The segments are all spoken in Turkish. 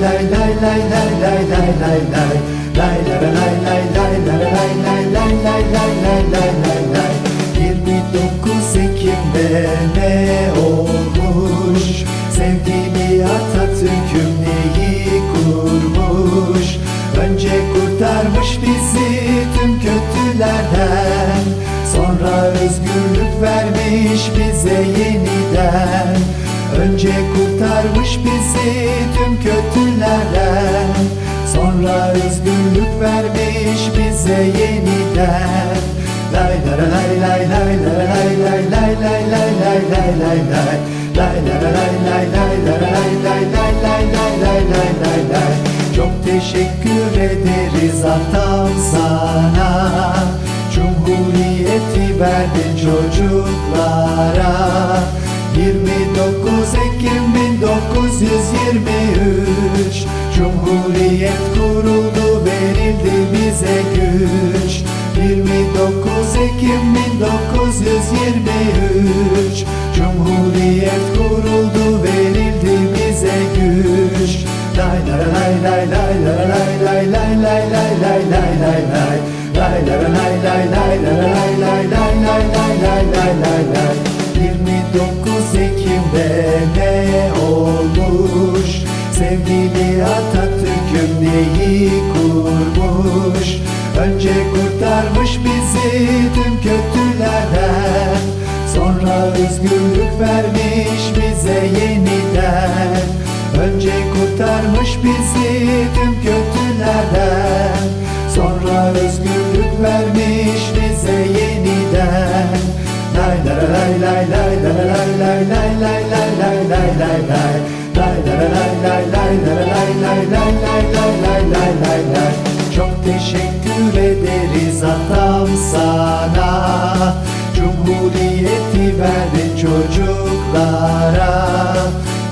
lay lay lay lay lay lay lay lay Lay la la lay lay lay la la lay lay lay lay lay lay lay lay lay 29 Ekim'de ne olmuş Sevgili Atatürk'üm neyi kurmuş Önce kurtarmış bizi tüm kötülerden Sonra özgürlük vermiş bize yeniden Önce kurtarmış bizi özgürlük vermiş bize yeniden Lay la la lay lay lay la lay lay lay lay lay lay lay lay lay Lay la la lay lay lay la lay lay lay lay lay lay lay lay lay Çok teşekkür ederiz atam sana Cumhuriyeti verdin çocuklara 29 Ekim 1923 Cumhuriyet 1923 Cumhuriyet kuruldu verildi bize güç Lay la lay lay lay lay lay lay lay lay lay lay lay lay lay Lay la lay lay lay lay lay lay lay lay lay lay lay lay lay 29 Ekim'de ne olmuş Sevgili Atatürk'üm neyi kurmuş özgürlük vermiş bize yeniden Önce kurtarmış bizi tüm kötülerden Sonra özgürlük vermiş bize yeniden Lay la la lay lay lay la la lay lay lay lay lay lay lay lay lay Lay la la lay lay lay la la lay lay lay lay lay lay lay lay lay Çok teşekkür ederiz atam çocuklara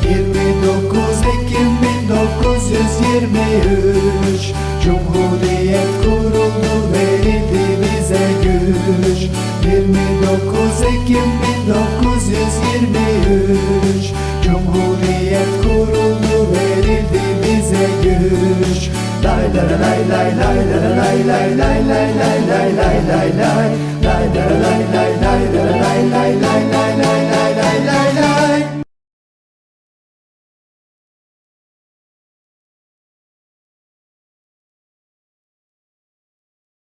29 Ekim 1923 Cumhuriyet kuruldu verildi bize güç 29 Ekim 1923 Cumhuriyet kuruldu verildi bize güç Lay la la lay lay lay la la lay lay lay lay lay lay lay lay lay Lay la la lay lay